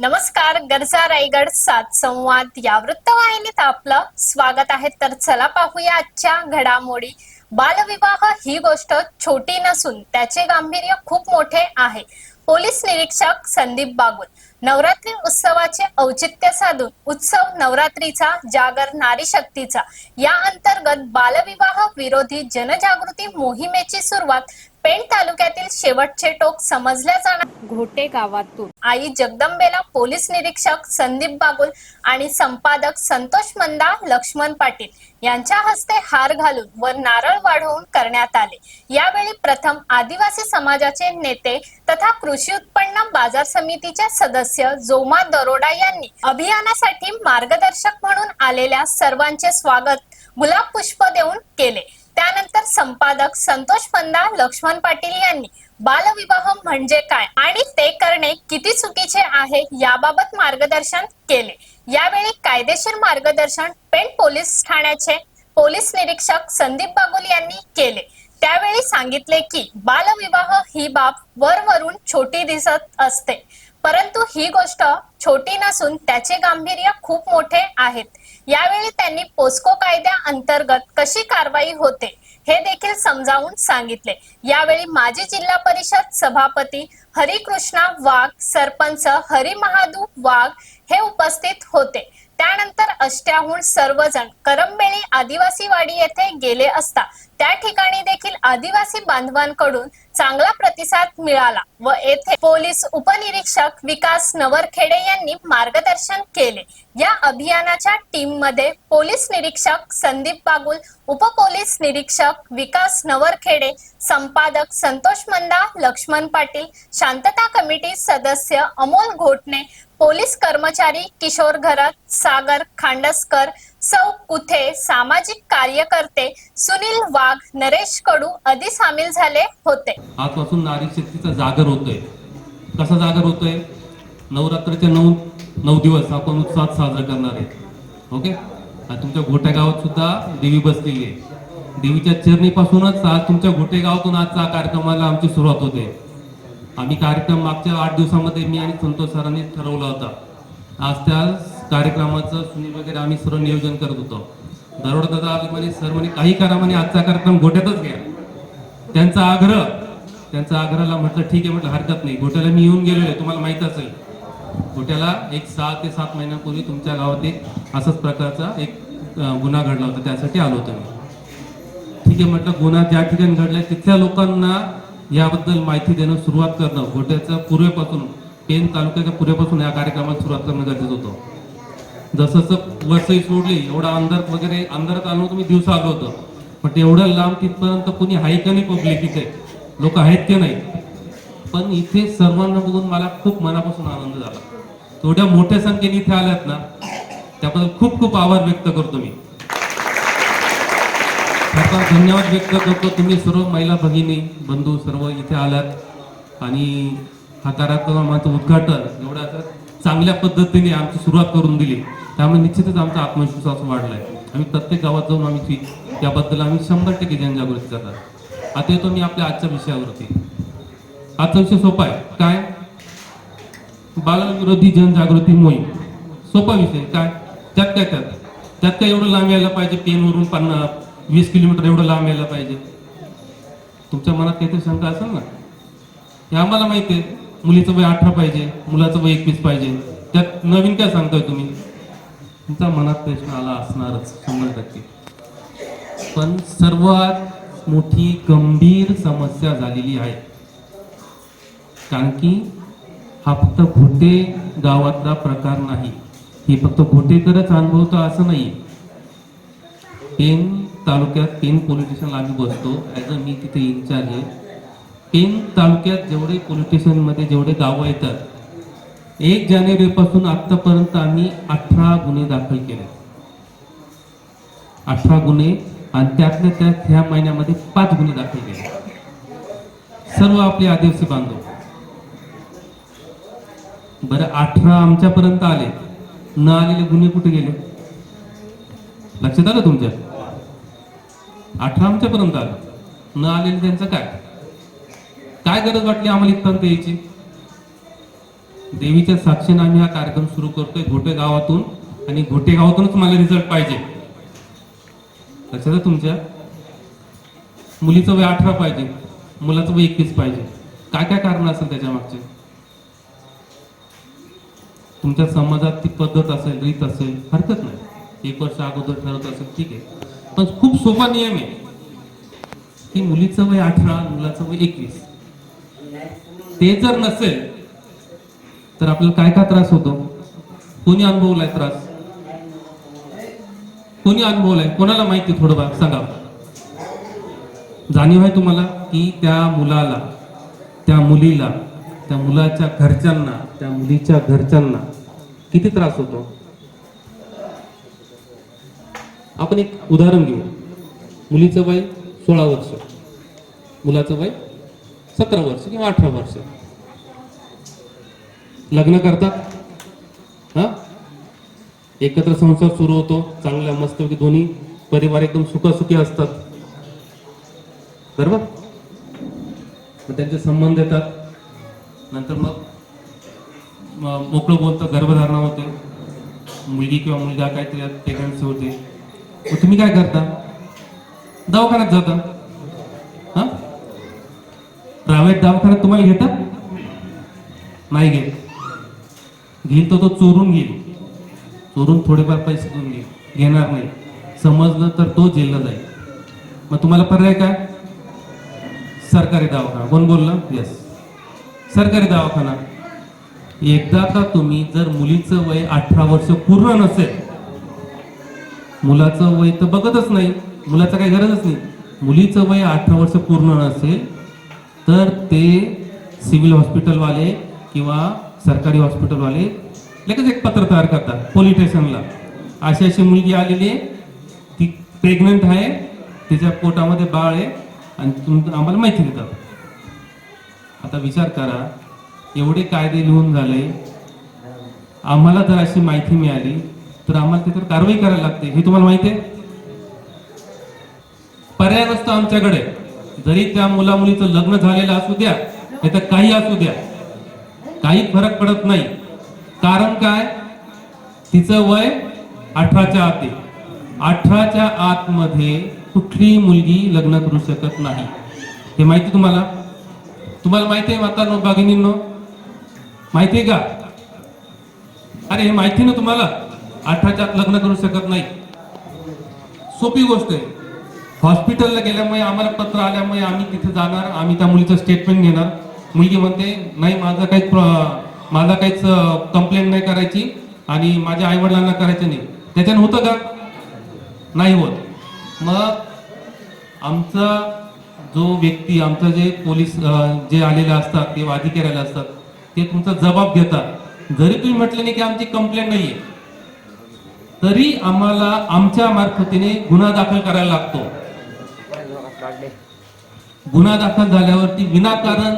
नमस्कार गरजा रायगड सात संवाद या वृत्तवाहिनीत आपलं स्वागत आहे. तर चला पाहूया आजच्या घडामोडी. बालविवाह ही गोष्ट छोटी नसून त्याचे गांभीर्य खूप मोठे आहे. पोलीस निरीक्षक संदीप बागुल नवरात्री उत्सवाचे औचित्य साधून उत्सव नवरात्रीचा जागर नारी शक्तीचा. या अंतर्गत बालविवाह विरोधी जनजागृती मोहिमेची सुरुवात पेण तालुक्यातील शेवटचे टोक समजल्या जाणार. घोटे गावातून. आई जगदंबेला पोलीस निरीक्षक संदीप बागुल आणि संपादक संतोष मंदा लक्ष्मण पाटील यांच्या हस्ते हार घालून व नारळ वाढवून करण्यात आले. यावेळी प्रथम आदिवासी समाजाचे नेते तथा कृषी उत्पन्न बाजार समितीचे सदस्य जोमा दरोडा यांनी अभियानासाठी मार्गदर्शक म्हणून आलेल्या सर्वांचे स्वागत गुलाब पुष्प देऊन केले. त्यानंतर संपादक संतोष पंदा लक्ष्मण पाटील यांनी बालविवाह म्हणजे काय आणि ते करणे किती चुकीचे आहे याबाबत मार्गदर्शन केले. यावेळी कायदेशीर मार्गदर्शन पेण पोलीस ठाण्याचे पोलीस निरीक्षक संदीप बागुल यांनी केले. त्यावेळी सांगितले की बालविवाह ही बाब वरवरून छोटी दिसत असते. परंतु ही गोष्ट छोटी नसून त्याचे गांभीर्य खूप मोठे आहेत. यावेळी त्यांनी पोस्को कायद्या अंतर्गत कशी कारवाई होते हे देखील समजावून सांगितले. यावेळी माजी जिल्हा परिषद सभापती हरिकृष्णा वाघ सरपंच हरी महादू वाघ हे उपस्थित होते. त्यानंतर अष्ट्याहून सर्वजण करंबेळी आदिवासी वाडी येथे गेले असता त्या ठिकाणी देखील आदिवासी बांधवांकडून चांगला प्रतिसाद मिळाला व येथे पोलीस उपनिरीक्षक विकास नवरखेडे यांनी मार्गदर्शन केले. या अभियानाच्या टीममध्ये पोलीस निरीक्षक संदीप बागुल उपपोलीस निरीक्षक विकास नवरखेडे संपादक संतोष मंदा लक्ष्मण पाटील शांतता कमिटी सदस्य अमोल घोटणे पोलीस कर्मचारी किशोर घरत सागर खांडसकर सौ कुथे सामाजिक कार्यकर्ते सुनील वाघ नरेश कडू आदी सामील झाले होते. आजपासून नारी शक्तीचा जागर होतोय. कसा जागर होतोय? नवरात्राचे नऊ नऊ दिवस आपण उत्साहात साजरा करणार आहे. ओके? तुमच्या घोट्या गावात सुद्धा देवी बसलेली आहे. देवीच्या चरणीपासूनच आज तुमच्या घोटे गावातून आजचा कार्यक्रमाला आमची सुरुवात होते. आम्ही कार्यक्रम मागच्या आठ दिवसामध्ये मी आणि संतोष सरांनी ठरवला होता. आज त्या कार्यक्रमाचं सुनील वगैरे आम्ही सर्व नियोजन करत होतो. दरोडा दादा आले म्हणे सर म्हणे काही करा म्हणे आजचा कार्यक्रम गोट्यातच घ्या. त्यांचा आग्रह त्यांचा आग्रहाला म्हटलं ठीक आहे म्हटलं हरकत नाही गोट्याला मी येऊन गेलेलो आहे तुम्हाला माहीत असेल. गोट्याला एक सहा ते सात महिन्यापूर्वी तुमच्या गावात एक असाच प्रकारचा एक गुन्हा घडला होता त्यासाठी आलो होतो मी. ठीक आहे म्हटलं गुन्हा ज्या ठिकाणी घडला तिथल्या लोकांना याबद्दल माहिती देणं सुरुवात करणं गोट्याचं पूर्वेपासून पेन तालुक्याच्या पूर्वेपासून या कार्यक्रमाला सुरुवात करणं गरजेचं होतं. जसं जसं वसई सोडली एवढा अंधार वगैरे अंधारात आलो तुम्ही दिवसा आलो होतो. पण एवढं लांब तिथपर्यंत कोणी आहे का नाही पब्लिक इथे? लोक आहेत की नाही? पण इथे सर्वांना बघून मला खूप मनापासून आनंद झाला. तेवढ्या मोठ्या संख्येने इथे आल्यात ना त्याबद्दल खूप खूप आभार व्यक्त करतो मी. खरं धन्यवाद व्यक्त करतो तुम्ही सर्व महिला भगिनी बंधू सर्व इथे आलात आणि हा कार्यक्रमाचं उद्घाटन एवढ्या चांगल्या पद्धतीने आमची सुरुवात करून दिली. त्यामुळे निश्चितच आमचा आत्मविश्वास वाढलाय. आम्ही प्रत्येक गावात जाऊन आम्ही ती- त्याबद्दल आम्ही शंभर टक्के जनजागृती करतात आता येतो मी आपल्या आजच्या विषयावरती. आजचा विषय सोपा आहे. काय? बालविरोधी जनजागृती मोहीम. सोपा विषय काय? त्यात काय त्यात? त्यात काय एवढं लांब यायला पाहिजे? पेनवरून पन्नास वीस किलोमीटर एवढं लांब यायला पाहिजे? तुमच्या मनात काहीतरी शंका असेल ना? हे आम्हाला माहिती आहे. मुलीचं वय अठरा पाहिजे मुलाचं वय एकवीस पाहिजे. त्यात नवीन काय सांगताय तुम्ही? तुमचा मनात प्रश्न आला असणारच शंभर टक्के. पण सर्वात मोठी गंभीर समस्या झालेली आहे. कारण की हा फक्त घोटे गावातला प्रकार नाही. हे फक्त घोटेकरच अनुभवतो असं नाही पेन तालुक्यात पेन पोलीस स्टेशनला आम्ही बसतो. ॲज अ मी तिथे इन्चार्ज आहे. पेन तालुक्यात जेवढे पोलीस स्टेशनमध्ये जेवढे गावं येतात एक जानेवारीपासून आत्तापर्यंत आम्ही अठरा गुन्हे दाखल केले. अठरा गुन्हे आणि त्यातल्या त्यात ह्या महिन्यामध्ये पाच गुन्हे दाखल केले. सर्व आपले आदिवासी बांधव. बरं अठरा आमच्यापर्यंत आले. न आलेले गुन्हे कुठे गेले? लक्षात आलं तुमच्या? अठरा आमच्यापर्यंत आलं. न आलेले त्यांचं काय? काय गरज वाटली आम्हाला इथपर्यंत यायची? देवीच्या साक्षीने आम्ही हा कार्यक्रम सुरू करतोय घोटे गावातून आणि घोटे गावातूनच मला रिझल्ट पाहिजे. लक्षात तुमच्या? मुलीचं वय अठरा पाहिजे मुलाचं वय एकवीस पाहिजे. काय काय कारण असेल त्याच्या मागचे? तुमच्या समाजात ती पद्धत असेल रीत असेल हरकत नाही. एक वर्ष अगोदर ठरवत असेल ठीक आहे. पण खूप सोपा नियम आहे. की मुलीचं वय अठरा मुलाचं वय एकवीस. ते जर नसेल तर आपल्याला काय काय त्रास होतो? कोणी अनुभवलाय त्रास? कोणी अनुभवलाय? कोणाला माहिती थोडंफार? सांगा. जाणीव आहे तुम्हाला की त्या मुलाला त्या मुलीला त्या मुलाच्या घरच्यांना त्या मुलीच्या घरच्यांना किती त्रास होतो? आपण एक उदाहरण घेऊ. मुलीचं वय सोळा वर्ष. मुलाचं वय सतरा वर्ष किंवा अठरा वर्ष. लग्न करतात? हा? एकत्र संसार सुरू होतो. चांगल्या मस्तपैकी दोन्ही परिवार एकदम सुखासुखी असतात. बरोबर? मग त्यांचे संबंध येतात. नंतर मग मोकळं बोलतं गर्भधारणा होते. मुलगी किंवा मुलगा काहीतरी प्रेग्नन्सी होते. मग तुम्ही काय करता? दवाखान्यात जाता. हा? प्रायव्हेट दवाखान्यात तुम्हाला घेतात? नाही घेत. घेईल तर तो चोरून घेईल. चोरून थोडेफार पैसे देऊन घेईल घेणार नाही. समजलं तर तो जेलला जाईल. मग तुम्हाला पर्याय काय? सरकारी दवाखाना. कोण बोललं? यस सरकारी दवाखाना. एकदा का तुम्ही जर मुलीचं वय अठरा वर्ष पूर्ण नसेल मुलाचं वय तर बघतच नाही. मुलाचं काही गरजच नाही. मुलीचं वय अठरा वर्ष पूर्ण नसेल तर ते सिव्हिल हॉस्पिटलवाले किंवा सरकारी हॉस्पिटलवाले लगेच एक पत्र तयार करतात पोलीस स्टेशनला. अशी अशी मुलगी आलेली आहे. ती प्रेग्नंट आहे. तिच्या पोटामध्ये बाळ आहे. आणि तुम आम्हाला माहिती देतात. आता विचार करा एवढे कायदे लिहून झाले. आम्हाला जर अशी माहिती मिळाली तर आम्हाला त्याच्यावर कारवाई करायला लागते. हे तुम्हाला माहिती आहे? पर्याय नसतो आमच्याकडे. जरी त्या मुला मुलीचं लग्न झालेलं असू द्या नाही तर काही असू द्या. काही फरक पडत नाही. कारण काय? तिचं वय अठराच्या आत आहे अठराच्या आतमध्ये कुठली मुलगी लग्न करू शकत नाही. हे माहिती तुम्हाला? तुम्हाला माहिती आहे माता नो भगिनींनो? माहिती आहे का? अरे हे माहिती ना तुम्हाला? अठराच्या आत लग्न करू शकत नाही. सोपी गोष्ट आहे. हॉस्पिटलला गेल्यामुळे आम्हाला पत्र आल्यामुळे आम्ही तिथे जाणार आम्ही त्या मुलीचं स्टेटमेंट घेणार. मुलगी म्हणते नाही माझा काहीच माझा काहीच कंप्लेंट नाही करायची आणि माझ्या आईवडिलांना करायचं नाही. त्याच्यानं होतं का? नाही होत. मग आमचा जो व्यक्ती आमचं जे पोलीस जे आलेले असतात ते अधिकाऱ्याला असतात ते तुमचा जबाब देतात जरी तुम्ही म्हटलं नाही की आमची कंप्लेंट नाहीये तरी आम्हाला आमच्या मार्फतीने गुन्हा दाखल करायला लागतो. गुन्हा दाखल झाल्यावरती विनाकारण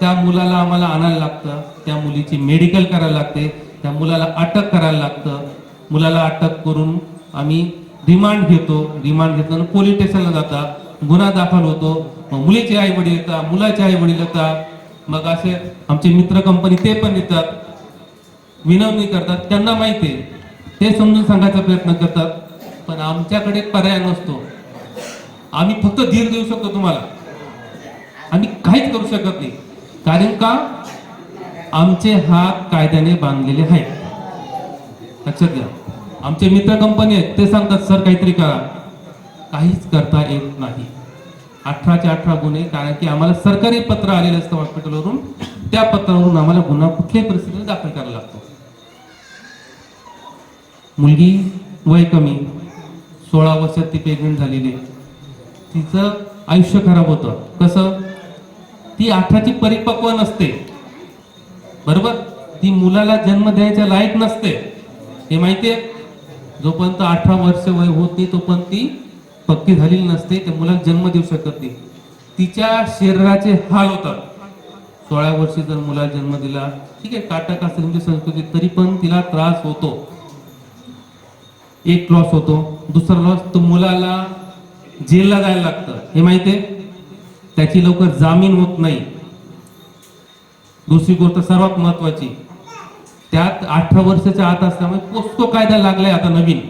त्या मुलाला आम्हाला आणायला लागतं. त्या मुलीची मेडिकल करायला लागते. त्या मुलाला अटक करायला लागतं. मुलाला अटक करून आम्ही रिमांड घेतो. रिमांड घेताना पोलीस स्टेशनला जाता. गुन्हा दाखल होतो. मग मुलीचे आई वडील येतात. मुलाचे आई वडील येतात. मग असे आमचे मित्र कंपनी ते पण येतात. विनवणी करतात. त्यांना माहिती आहे. ते समजून सांगायचा प्रयत्न करतात. पण आमच्याकडे पर्याय नसतो. आम्ही फक्त धीर देऊ शकतो तुम्हाला. आम्ही काहीच करू शकत नाही. कारण का? आमचे हात कायद्याने बांधलेले आहेत. लक्षात घ्या. आमचे मित्र कंपनी आहेत ते सांगतात सर काहीतरी करा. काहीच करता येत नाही. अठराचे अठरा गुन्हे कारण की आम्हाला सरकारी पत्र आलेलं असतं हॉस्पिटलवरून. त्या पत्रावरून आम्हाला गुन्हा कुठल्याही परिस्थितीत दाखल करायला लागतो. मुलगी वय कमी सोळा वर्षात ती प्रेग्नेंट झालेली आहे. तिचं आयुष्य खराब होतं. कसं? ती अठराची परिपक्व नसते. बरोबर? ती मुलाला जन्म द्यायच्या लायक नसते. हे माहितीये? जोपर्यंत अठरा वर्ष वय होत नाही तोपर्यंत ती पक्की झालेली नसते. त्या मुलाला जन्म देऊ शकत नाही. तिच्या शरीराचे हाल होतात. सोळा वर्षी जर मुलाला जन्म दिला ठीक आहे काटक असते तुमची संस्कृती तरी पण तिला त्रास होतो. एक लॉस होतो. दुसरा लॉस तो मुलाला जेलला जायला लागतं. हे माहितीये? त्याची लवकर जामीन होत नाही. दुसरी गोष्ट सर्वात महत्वाची त्यात अठरा वर्षाच्या आत असल्यामुळे पोस्को कायदा लागलाय आता नवीन.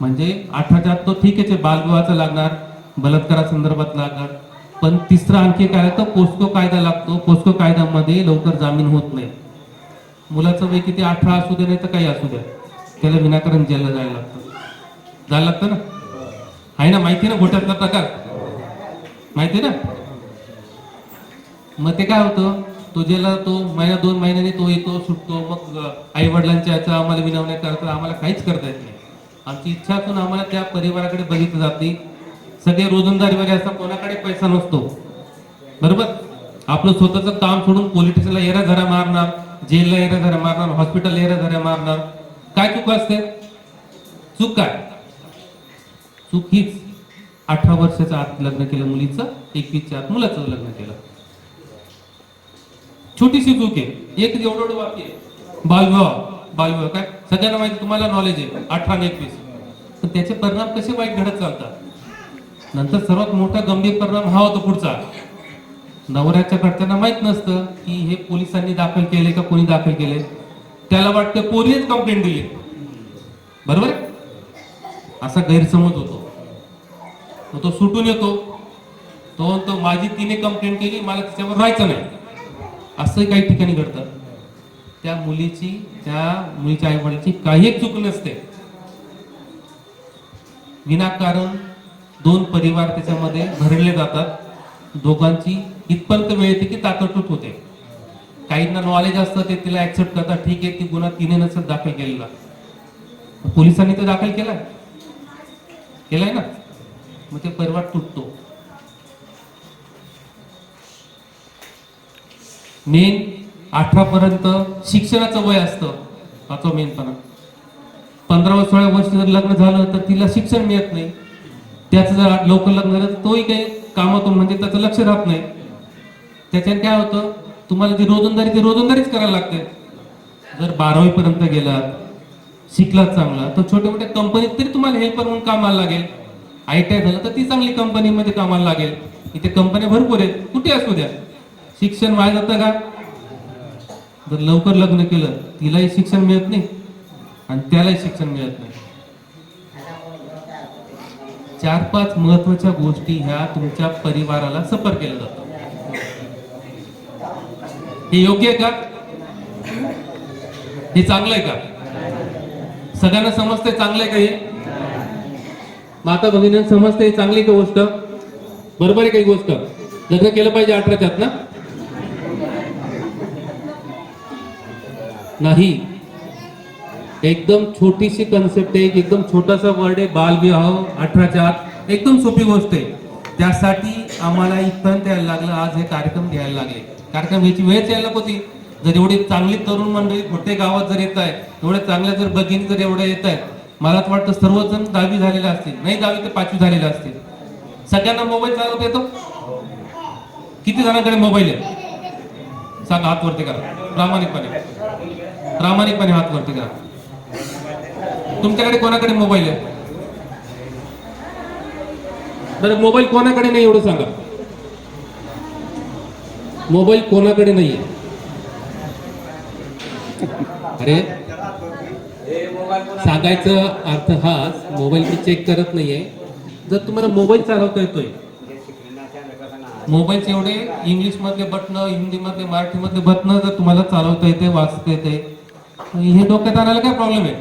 म्हणजे अठराच्या आत तो ठीक आहे बालविवाहाचा लागणार बलात्कारा संदर्भात लागणार पण तिसरा आणखी काय लागतं पोस्को कायदा लागतो पोस्को कायद्यामध्ये लवकर जामीन होत नाही. मुलाचं वय किती अठरा असू दे नाही तर काही असू द्या त्याला विनाकारण जेलला जायला लागतं. जायला लागतं ना? आहे ना माहिती ना घोट्यातला प्रकार? माहिती ना? मग ते काय होतं? तो तो महिना दोन महिन्याने तो येतो सुटतो मग आई वडिलांच्या याचा आम्हाला विनवण्या करतो आम्हाला काहीच करता येत नाही. आमची इच्छा असून आम्हाला त्या परिवाराकडे बघितलं जाते सगळे रोजंदारीमध्ये असा कोणाकडे पैसा नसतो. बरोबर? आपलं स्वतःचं काम सोडून पोलिटिक्सला येरा झरा मारणार जेलला येरा झरा मारणार हॉस्पिटल येरा झरा मारणार. काय चूक असते? चूक काय? चूक हीच. अठरा वर्षाच्या आत लग्न केलं मुलीचं एकवीसच्या आत मुलाचं लग्न केलं. छोटीशी चूक आहे. एक एवढं एवढं वाक्य आहे. बालविवाह बालविवाह काय? सगळ्यांना माहिती तुम्हाला नॉलेज आहे. अठरा आणि एकवीस. पण त्याचे परिणाम कसे वाईट घडत चालतात? नंतर सर्वात मोठा गंभीर परिणाम हा होतो पुढचा. नवऱ्याच्या घरच्यांना माहीत नसतं की हे पोलिसांनी दाखल केले का कोणी दाखल केले. त्याला वाटतं पोलीस कंप्लेंट दिली. बरोबर असा गैरसमज होतो. तो सुटून येतो. तो म्हणतो माझी तिने कंप्लेंट केली मला तिच्यावर राहायचं नाही. असंही काही ठिकाणी घडतं. त्या मुलीची त्या मुलीच्या आई वडिलांची काही चूक नसते. विनाकारण दोन परिवार त्याच्यामध्ये भरले जातात. दोघांची इथपर्यंत वेळ येते की तातडतोड होते. काहींना नॉलेज असतं ते तिला ऍक्सेप्ट करतात. ठीक आहे ती गुन्हा तिने नसेल दाखल केलेला. पोलिसांनी तर दाखल केलाय. केलाय ना? मग ते परिवार तुटतो. मेन अठरा पर्यंत शिक्षणाचं वय असतं. पाचवा मेनपणा. पंधरा सोळा वर्ष जर लग्न झालं तर तिला शिक्षण मिळत नाही. त्याचं जर लवकर लग्न झालं तर तोही काही कामातून म्हणजे त्याचं लक्ष राहत नाही. त्याच्याने काय होतं? तुम्हाला जी रोजंदारी ती रोजंदारीच करायला लागते. जर बारावीपर्यंत गेलात शिकलात चांगला तर छोट्या मोठ्या कंपनीत तरी तुम्हाला हेल्पर म्हणून कामाला लागेल. आय टी आय झालं तर ती चांगली कंपनीमध्ये कामाला लागेल. इथे कंपन्या भरपूर आहेत. कुठे असू द्या. शिक्षण वाया जातं का? जर लवकर लग्न केलं तिलाही शिक्षण मिळत नाही आणि त्यालाही शिक्षण मिळत नाही. चार पाच महत्त्वाच्या गोष्टी ह्या तुमच्या परिवाराला सफर केलं जातं हे योग्य आहे का? हे चांगलं आहे का? सगळ्यांना समजतंय चांगलं आहे का हे? माता भगिनी समजते चांगली का गोष्ट? बरोबर आहे काही गोष्ट? लग्न केलं पाहिजे अठराच्यात ना? नाही. एकदम छोटीशी कन्सेप्ट आहे एकदम छोटासा वर्ड आहे बालविवाह अठराच्या आत एकदम सोपी गोष्ट आहे. त्यासाठी आम्हाला इथपर्यंत यायला लागलं आज हे कार्यक्रम घ्यायला लागले. कार्यक्रम याची वेळच यायला होती जर एवढी चांगली तरुण मंडळी कुठे गावात जर येत आहे एवढ्या चांगल्या जर भगिनी जर एवढ्या येत आहेत मला तर वाटतं सर्वजण दहावी झालेले असतील. नाही दहावी ते पाचवी झालेले असतील. सगळ्यांना मोबाईल चालवता येतो? किती जणांकडे मोबाईल आहे? सांगा हात वरती करा. प्रामाणिकपणे. प्रामाणिकपणे हात वरती करा. तुमच्याकडे कोणाकडे मोबाईल आहे? बरं मोबाईल कोणाकडे नाही एवढं सांगा. मोबाईल कोणाकडे नाहीये? अरे सांगायचं अर्थ हाच मोबाईल मी चेक करत नाहीये. जर तुम्हाला मोबाईल चालवता येतोय मोबाईलचे एवढे इंग्लिश मधले बटन हिंदी मधले मराठी मधले बटन जर तुम्हाला चालवता येते वाचता येते हे डोक्यात आणायला काय प्रॉब्लेम आहे?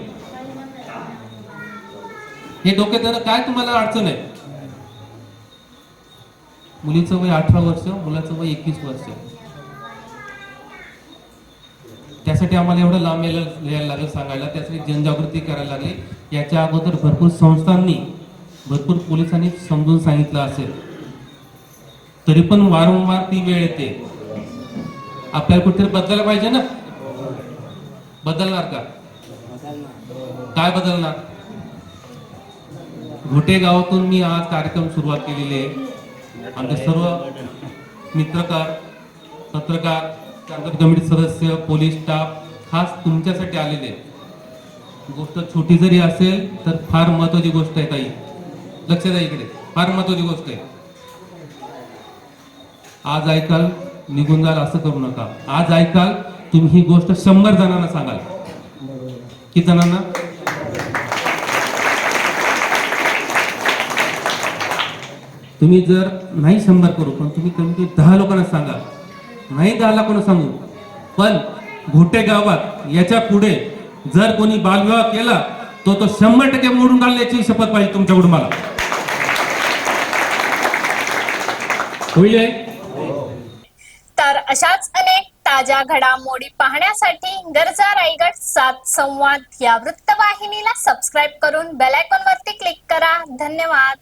हे डोक्यात आणणं काय तुम्हाला अडचण आहे? मुलीचं वय अठरा वर्ष मुलाचं वय एकवीस वर्ष. त्यासाठी आम्हाला एवढं लांब यायला यायला लागलं सांगायला. त्यासाठी जनजागृती करायला लागली. याच्या अगोदर भरपूर संस्थांनी भरपूर पोलिसांनी समजून सांगितलं असेल. तरी पण वारंवार ती वेळ येते. आपल्याला कुठेतरी बदलायला पाहिजे ना? बदलणार का? काय बदलणार? घोटे गावातून मी आज कार्यक्रम सुरुवात केलेली आहे. आमचे सर्व मित्रकार पत्रकार त्यानंतर कमिटी सदस्य पोलीस स्टाफ खास तुमच्यासाठी आलेले आहेत. गोष्ट छोटी जरी असेल तर फार महत्वाची गोष्ट आहे ताई. लक्ष द्या इकडे. फार महत्वाची गोष्ट आहे. आज ऐकाल निघून जाल असं करू नका. आज ऐकाल तुम्ही ही गोष्ट शंभर जणांना सांगाल. किती जणांना? तुम्ही जर नाही शंभर करू पण तुम्ही कमी कमी दहा लोकांना सांगा नाही दहा लोकांना सांगू? पण घोटे गावात याच्यापुढे जर कोणी बालविवाह केला तो तो शंभर टक्के मोडून घालण्याची शपथ पाहिजे तुमच्याकडून मला होईल तर अशाच अनेक ताज्या घडामोडी पाहण्यासाठी गरजा रायगड सात संवाद या वृत्तवाहिनीला सबस्क्राईब करून बेल आयकॉन वरती क्लिक करा. धन्यवाद.